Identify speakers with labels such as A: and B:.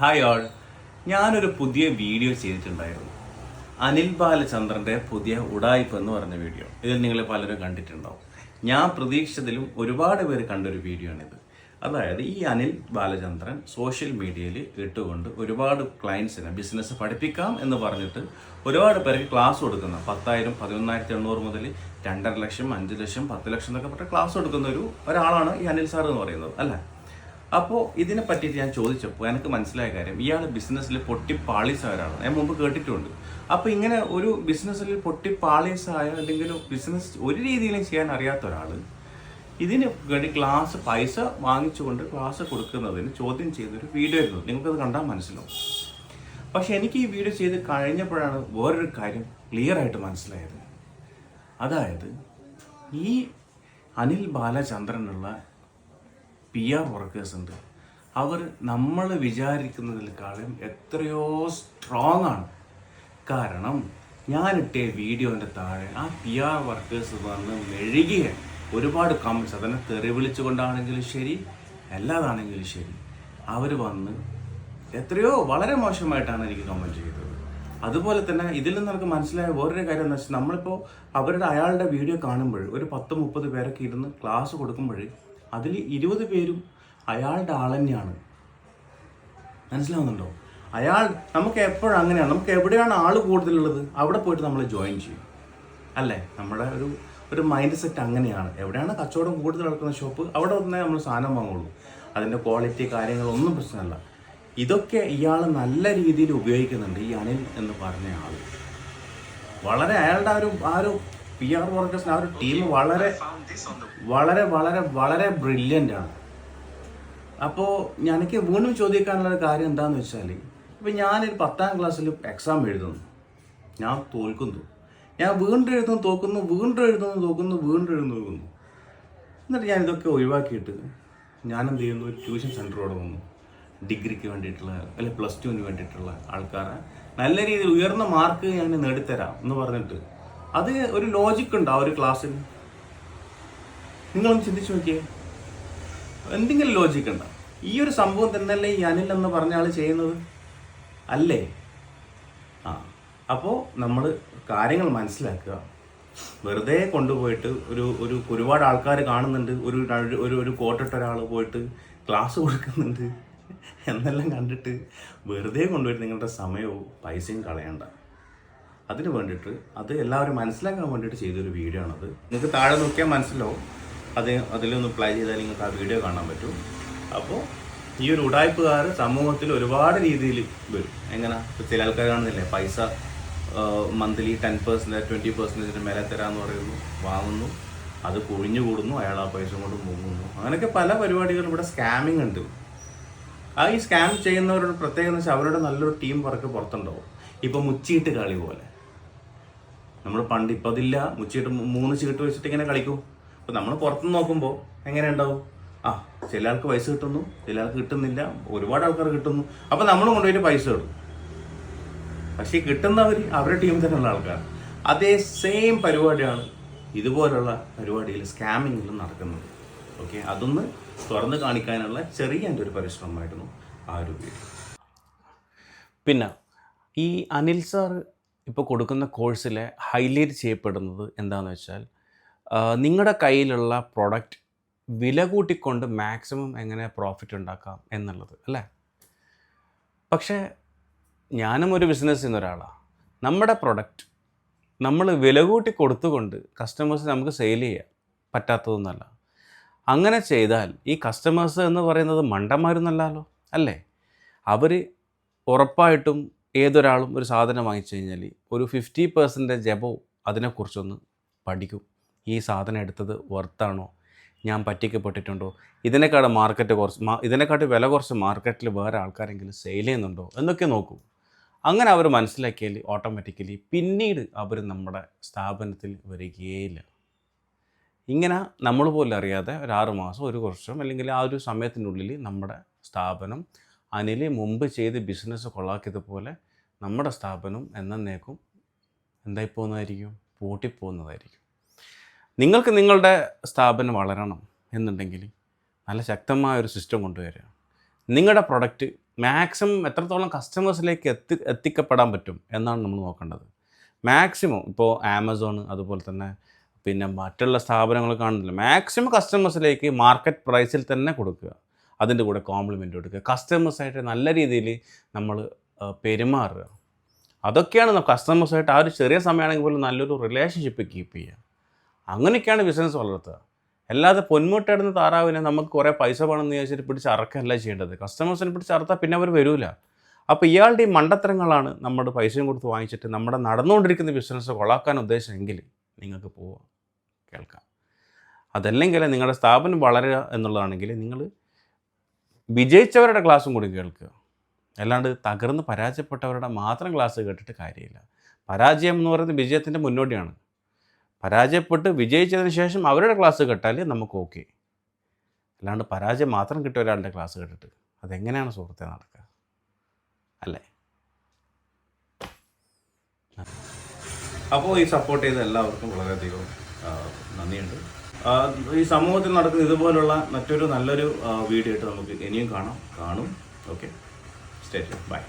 A: Hi all ഞാനൊരു പുതിയ video ചെയ്തിട്ടുണ്ടായിരുന്നു. അനിൽ ബാലചന്ദ്രന്റെ പുതിയ ഉടായ്പ് എന്ന് പറഞ്ഞ വീഡിയോ. ഇതിൽ നിങ്ങൾ പലരും കണ്ടിട്ടുണ്ടാവും. ഞാൻ പ്രതീക്ഷിച്ചതിലും ഒരുപാട് പേര് കണ്ടൊരു വീഡിയോ ആണിത്. അതായത് ഈ അനിൽ ബാലചന്ദ്രൻ സോഷ്യൽ മീഡിയയിൽ ഇട്ടുകൊണ്ട് ഒരുപാട് ക്ലയൻസിനെ ബിസിനസ് പഠിപ്പിക്കാം എന്ന് പറഞ്ഞിട്ട് ഒരുപാട് പേർക്ക് ക്ലാസ് കൊടുക്കുന്ന പത്തായിരം പതിനൊന്നായിരത്തി എണ്ണൂറ് മുതൽ രണ്ടര ലക്ഷം അഞ്ച് ലക്ഷം പത്ത് ലക്ഷം എന്നൊക്കെ പറഞ്ഞ ക്ലാസ് കൊടുക്കുന്ന ഒരു ഒരാളാണ് ഈ അനിൽ സാർ എന്ന് പറയുന്നത് അല്ലേ? അപ്പോൾ ഇതിനെ പറ്റിയിട്ട് ഞാൻ ചോദിച്ചപ്പോൾ എനിക്ക് മനസ്സിലായ കാര്യം ഇയാൾ ബിസിനസ്സിൽ പൊട്ടിപ്പാളീസായവരാണ് ഞാൻ മുമ്പ് കേട്ടിട്ടുണ്ട്. അപ്പോൾ ഇങ്ങനെ ഒരു ബിസിനസ്സിൽ പൊട്ടിപ്പാളീസായ അല്ലെങ്കിൽ ബിസിനസ് ഒരു രീതിയിലും ചെയ്യാൻ അറിയാത്ത ഒരാൾ ഇതിന് വേണ്ടി ക്ലാസ് പൈസ വാങ്ങിച്ചുകൊണ്ട് ക്ലാസ് കൊടുക്കുന്നതിന് ചോദ്യം ചെയ്തൊരു വീഡിയോ ആയിരുന്നു. നിങ്ങൾക്കത് കണ്ടാൽ മനസ്സിലാവും. പക്ഷെ എനിക്ക് ഈ വീഡിയോ ചെയ്ത് കഴിഞ്ഞപ്പോഴാണ് വേറൊരു കാര്യം ക്ലിയർ ആയിട്ട് മനസ്സിലായത്. അതായത് ഈ അനിൽ ബാലചന്ദ്രനുള്ള പി ആർ വർക്കേഴ്സ് ഉണ്ട്. അവർ നമ്മൾ വിചാരിക്കുന്നതിനേക്കാളും എത്രയോ സ്ട്രോങ് ആണ്. കാരണം ഞാനിട്ട വീഡിയോന്റെ താഴെ ആ പി ആർ വർക്കേഴ്സ് വന്ന് മെഴുകിയ ഒരുപാട് കമൻസ് അതിനെ തെറി വിളിച്ചുകൊണ്ടാണെങ്കിലും ശരി അല്ലാതാണെങ്കിലും ശരി. അവർ വന്ന് എത്രയോ വളരെ മോശമായിട്ടാണ് എനിക്ക് കമന്റ് ചെയ്തത്. അതുപോലെ തന്നെ ഇതിൽ നിന്ന് നമുക്ക് മനസ്സിലായ വേറൊരു കാര്യം എന്ന് വെച്ചാൽ നമ്മളിപ്പോൾ അവരുടെ അയാളുടെ വീഡിയോ കാണുമ്പോൾ ഒരു പത്ത് മുപ്പത് പേരൊക്കെ ഇരുന്ന് ക്ലാസ് കൊടുക്കുമ്പോൾ അതിൽ ഇരുപത് പേരും അയാളുടെ ആൾ തന്നെയാണ് മനസ്സിലാവുന്നുണ്ടോ? അയാൾ നമുക്ക് എപ്പോഴും അങ്ങനെയാണ്. നമുക്ക് എവിടെയാണ് ആൾ കൂടുതലുള്ളത്? അവിടെ പോയിട്ട് നമ്മൾ ജോയിൻ ചെയ്യും. അല്ലേ? നമ്മുടെ ഒരു ഒരു മൈൻഡ് സെറ്റ് അങ്ങനെയാണ്. എവിടെയാണ് കച്ചവടം കൂടുതൽ നടക്കുന്ന ഷോപ്പ് അവിടെ വന്നേ നമ്മൾ സാധനം വാങ്ങുള്ളൂ. അതിന്റെ ക്വാളിറ്റി കാര്യങ്ങളൊന്നും പ്രശ്നമല്ല. ഇതൊക്കെ ഇയാൾ നല്ല രീതിയിൽ ഉപയോഗിക്കുന്നുണ്ട് ഈ അനിൽ എന്ന് പറഞ്ഞ ആൾ വളരെ അയാളുടെ ആ ഒരു ആ ഒരു പി ആർ വർക്കേഴ്സിന് ആ ഒരു ടീം വളരെ വളരെ വളരെ വളരെ ബ്രില്യന്റ് ആണ്. അപ്പോൾ എനിക്ക് വീണ്ടും ചോദിക്കാനുള്ള ഒരു കാര്യം എന്താണെന്ന് വെച്ചാൽ ഇപ്പം ഞാനൊരു പത്താം ക്ലാസ്സിൽ എക്സാം എഴുതുന്നു. ഞാൻ തോൽക്കുന്നു. ഞാൻ വീണ്ടും എഴുതുന്നു തോക്കുന്നു വീണ്ടും എഴുതുന്നു തോക്കുന്നു വീണ്ടും എഴുതുന്നു തോക്കുന്നു. എന്നിട്ട് ഞാൻ ഇതൊക്കെ ഒഴിവാക്കിയിട്ട് ഞാൻ എന്ത് ചെയ്യുന്നു? ട്യൂഷൻ സെന്റർ വന്നു ഡിഗ്രിക്ക് വേണ്ടിയിട്ടുള്ള അല്ലെങ്കിൽ പ്ലസ് ടുവിന് വേണ്ടിയിട്ടുള്ള ആൾക്കാരെ നല്ല രീതിയിൽ ഉയർന്ന മാർക്ക് ഞാൻ നേടിത്തരാം എന്ന് പറഞ്ഞിട്ട് അത് ഒരു ലോജിക് ഉണ്ട് ആ ഒരു ക്ലാസ്സിൽ നിങ്ങളൊന്ന് ചിന്തിച്ചു നോക്കിയേ. എന്തെങ്കിലും ലോജിക്ക് ഉണ്ടോ? ഈ ഒരു സംഭവം തന്നെയല്ലേ ഈ അനിൽ എന്ന് പറഞ്ഞ ആൾ ചെയ്യുന്നത്? അല്ലേ? ആ അപ്പോൾ നമ്മൾ കാര്യങ്ങൾ മനസ്സിലാക്കുക. വെറുതെ കൊണ്ടുപോയിട്ട് ഒരു ഒരു ഒരുപാട് ആൾക്കാർ കാണുന്നുണ്ട്. ഒരു ഒരു ഒരു കോട്ടിട്ട ഒരാൾ പോയിട്ട് ക്ലാസ് കൊടുക്കുന്നുണ്ട്. എന്നെല്ലാം കണ്ടിട്ട് വെറുതെ കൊണ്ടുപോയിട്ട് നിങ്ങളുടെ സമയവും പൈസയും കളയണ്ട. അതിന് വേണ്ടിയിട്ട് അത് എല്ലാവരും മനസ്സിലാക്കാൻ വേണ്ടിയിട്ട് ചെയ്തൊരു വീഡിയോ ആണത്. നിങ്ങൾക്ക് താഴെ നോക്കിയാൽ മനസ്സിലാവും. അത് അതിലൊന്ന് പ്ലേ ചെയ്താൽ നിങ്ങൾക്ക് ആ വീഡിയോ കാണാൻ പറ്റും. അപ്പോൾ ഈ ഒരു ഉടായ്പുകാർ സമൂഹത്തിൽ ഒരുപാട് രീതിയിൽ വരും. എങ്ങനെ? ചില ആൾക്കാർ കാണുന്നില്ലേ? പൈസ മന്ത്ലി ടെൻ പെർസെന്റേജ് ട്വന്റി പെർസെന്റേജിന് മേലെ തരാമെന്ന് പറയുന്നു വാങ്ങുന്നു. അത് കുഴിഞ്ഞു കൂടുന്നു അയാൾ ആ പൈസ കൊണ്ട് മുങ്ങുന്നു. അങ്ങനെയൊക്കെ പല പരിപാടികളും ഇവിടെ സ്കാമിങ് ഉണ്ട്. ആ ഈ സ്കാം ചെയ്യുന്നവരുടെ പ്രത്യേകത എന്ന് വെച്ചാൽ അവരുടെ നല്ലൊരു ടീം വർക്ക് പുറത്തുണ്ടാവും. ഇപ്പം മുച്ചീട്ട് കളി പോലെ. നമ്മൾ പണ്ട് ഇപ്പം അതില്ല. മുച്ചീട്ട് മൂന്ന് ചീട്ട് വെച്ചിട്ട് ഇങ്ങനെ കളിക്കും. അപ്പൊ നമ്മൾ പുറത്തുനിന്ന് നോക്കുമ്പോൾ എങ്ങനെ ഉണ്ടാവും? ആ ചില ആൾക്ക് പൈസ കിട്ടുന്നു ചില ആൾക്ക് കിട്ടുന്നില്ല. ഒരുപാട് ആൾക്കാർ കിട്ടുന്നു. അപ്പൊ നമ്മൾ കൊണ്ടുപോയിട്ട് പൈസ ഇടും. പക്ഷേ കിട്ടുന്നവർ അവരുടെ ടീമിൽ തന്നെയുള്ള ആൾക്കാർ അതേ സെയിം പരിപാടിയാണ് ഇതുപോലുള്ള പരിപാടിയിൽ സ്കാമിങ്ങിലും നടക്കുന്നത്. ഓക്കെ അതൊന്ന് തുറന്ന് കാണിക്കാനുള്ള ചെറിയ എന്റെ ഒരു പരിശ്രമമായിരുന്നു ആ ഒരു പിന്നെ ഈ അനിൽ സാർ ഇപ്പോൾ കൊടുക്കുന്ന കോഴ്സിലെ ഹൈലൈറ്റ് ചെയ്യപ്പെടുന്നത് എന്താണെന്ന് വെച്ചാൽ നിങ്ങളുടെ കയ്യിലുള്ള പ്രോഡക്റ്റ് വില കൂട്ടിക്കൊണ്ട് മാക്സിമം എങ്ങനെ പ്രോഫിറ്റ് ഉണ്ടാക്കാം എന്നുള്ളത് അല്ലേ? പക്ഷേ ഞാനും ഒരു ബിസിനസ് ചെയ്യുന്ന ഒരാളാണ് നമ്മുടെ പ്രൊഡക്റ്റ് നമ്മൾ വില കൂട്ടി കൊടുത്തുകൊണ്ട് കസ്റ്റമേഴ്സ് നമുക്ക് സെയിൽ ചെയ്യാം. പറ്റാത്തതൊന്നല്ല. അങ്ങനെ ചെയ്താൽ ഈ കസ്റ്റമേഴ്സ് എന്ന് പറയുന്നത് മണ്ടന്മാരൊന്നല്ലല്ലോ അല്ലേ? അവർ ഉറപ്പായിട്ടും ഏതൊരാളും ഒരു സാധനം വാങ്ങിച്ചു കഴിഞ്ഞാൽ ഒരു ഫിഫ്റ്റി പെർസെന്റേജ് എബോ അതിനെക്കുറിച്ചൊന്ന് പഠിക്കും. ഈ സാധനം എടുത്തത് വർത്താണോ ഞാൻ പറ്റിക്കപ്പെട്ടിട്ടുണ്ടോ? ഇതിനെക്കാട് മാർക്കറ്റ് കുറച്ച് മാ- ഇതിനെക്കാട്ട് വില കുറച്ച് മാർക്കറ്റിൽ വേറെ ആൾക്കാരെങ്കിലും സെയിൽ ചെയ്യുന്നുണ്ടോ എന്നൊക്കെ നോക്കും. അങ്ങനെ അവർ മനസ്സിലാക്കിയാൽ ഓട്ടോമാറ്റിക്കലി പിന്നീട് അവർ നമ്മുടെ സ്ഥാപനത്തിൽ വരികയില്ല. ഇങ്ങനെ നമ്മൾ പോലും അറിയാതെ ഒരു ആറ് മാസം ഒരു വർഷം അല്ലെങ്കിൽ ആ ഒരു സമയത്തിനുള്ളിൽ നമ്മുടെ സ്ഥാപനം അനിൽ മുമ്പ് ചെയ്ത് ബിസിനസ് കൊള്ളാക്കിയതുപോലെ നമ്മുടെ സ്ഥാപനം എന്നേക്കും എന്തായി പോകുന്നതായിരിക്കും പൂട്ടിപ്പോകുന്നതായിരിക്കും. നിങ്ങൾക്ക് നിങ്ങളുടെ സ്ഥാപനം വളരണം എന്നുണ്ടെങ്കിൽ നല്ല ശക്തമായ ഒരു സിസ്റ്റം കൊണ്ടുവരിക. നിങ്ങളുടെ പ്രൊഡക്റ്റ് മാക്സിമം എത്രത്തോളം കസ്റ്റമേഴ്സിലേക്ക് എത്തി എത്തിക്കപ്പെടാൻ പറ്റും എന്നാണ് നമ്മൾ നോക്കേണ്ടത്. മാക്സിമം ഇപ്പോൾ ആമസോൺ അതുപോലെ തന്നെ പിന്നെ മറ്റുള്ള സ്ഥാപനങ്ങൾ കാണുന്നില്ല. മാക്സിമം കസ്റ്റമേഴ്സിലേക്ക് മാർക്കറ്റ് പ്രൈസിൽ തന്നെ കൊടുക്കുക. അതിന്റെ കൂടെ കോംപ്ലിമെന്റ് കൊടുക്കുക. കസ്റ്റമേഴ്സായിട്ട് നല്ല രീതിയിൽ നമ്മൾ പെരുമാറുക. അതൊക്കെയാണ് കസ്റ്റമേഴ്സായിട്ട് ആ ഒരു ചെറിയ സമയമാണെങ്കിൽ പോലും നല്ലൊരു റിലേഷൻഷിപ്പ് കീപ്പ് ചെയ്യുക. അങ്ങനെയൊക്കെയാണ് ബിസിനസ് വളർത്തുക. അല്ലാതെ പൊന്മുട്ടയിടുന്ന താറാവിനെ നമുക്ക് കുറേ പൈസ വേണമെന്ന് ചോദിച്ചിട്ട് പിടിച്ച് അറക്കല്ല ചെയ്യേണ്ടത്. കസ്റ്റമേഴ്സിനെ പിടിച്ച് അറുത്താൽ പിന്നെ അവർ വരില്ല അപ്പോൾ ഇയാളുടെ ഈ മണ്ടത്തരങ്ങളാണ് നമ്മുടെ പൈസയും കൊടുത്ത് വാങ്ങിച്ചിട്ട് നമ്മുടെ നടന്നുകൊണ്ടിരിക്കുന്ന ബിസിനസ് കൊളാക്കാൻ ഉദ്ദേശമെങ്കിൽ നിങ്ങൾക്ക് പോവാം. കേൾക്കാം. അതല്ലെങ്കിൽ നിങ്ങളുടെ സ്ഥാപനം വളരുക എന്നുള്ളതാണെങ്കിൽ നിങ്ങൾ വിജയിച്ചവരുടെ ക്ലാസ്സും കൂടി കേൾക്കുക. അല്ലാണ്ട് തകർന്ന് പരാജയപ്പെട്ടവരുടെ മാത്രം ക്ലാസ് കേട്ടിട്ട് കാര്യമില്ല. പരാജയം എന്ന് പറയുന്നത് വിജയത്തിന്റെ മുന്നോടിയാണ്. പരാജയപ്പെട്ട് വിജയിച്ചതിന് ശേഷം അവരുടെ ക്ലാസ് കേട്ടാൽ നമുക്ക് ഓക്കെ അല്ലാണ്ട് പരാജയം മാത്രം കിട്ടിയ ഒരാളുടെ ക്ലാസ് കേട്ടിട്ട് അതെങ്ങനെയാണ് സുഹൃത്തെ നടക്കുക? അല്ലേ?
B: അപ്പോൾ ഈ സപ്പോർട്ട് ചെയ്ത എല്ലാവർക്കും വളരെയധികം നന്ദിയുണ്ട്. ഈ സമൂഹത്തിൽ നടക്കുന്ന ഇതുപോലുള്ള മറ്റൊരു നല്ലൊരു വീഡിയോ ആയിട്ട് നമുക്ക് ഇനിയും കാണാം. കാണും. Okay state by